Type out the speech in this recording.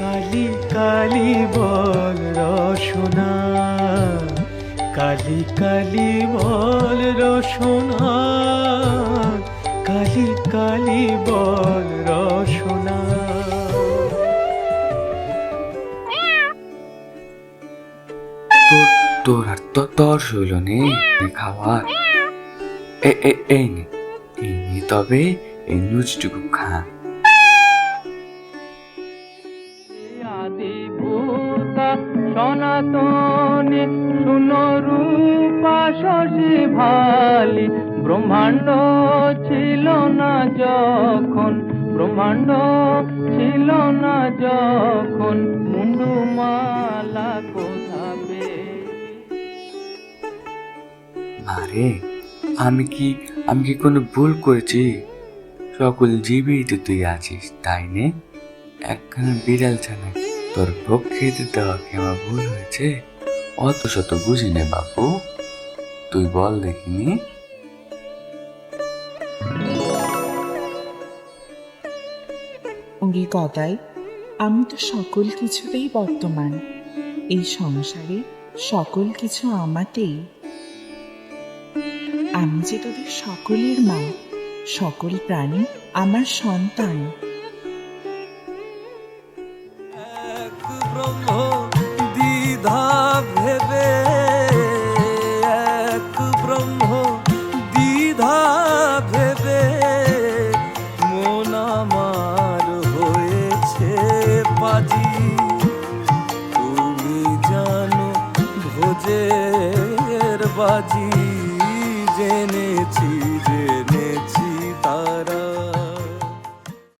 কালি কালি বল রসনা। কালি কালি বল রসনা। কালি কালি বল রসনা। তোর আর তো তর হইল নে নে খাওয়ার। এ এ, এই নে এই নে তবে, এই নুচটুকু খা। আদিভূতা সনাতনে সুনরূপা শশী ভালি। ব্রহ্মাণ্ড ছিল না যখন, ব্রহ্মাণ্ড ছিল না যখন, মুন্ডুমালা কোথা পেয়ে আরে, আমি কি আমি কি কোনো ভুল করেছি? সকল জীবেই তো তুই আছিস, তাই নে? একখানা বিড়াল ছানা। তোর খেতে দেওয়া কি আমার ভুল হয়েছে। অত শত বুঝি নে বাবু তুই বল দেখিনি। গদাই, আমি তো সকল কিছুতেই বর্তমান। এই সংসারে সকল কিছু আমাতেই। আমি যে তোদের সকলের মা, সকল প্রাণী আমার সন্তান। বাজি তুমি জানো ভোজের বাজি জেনেছি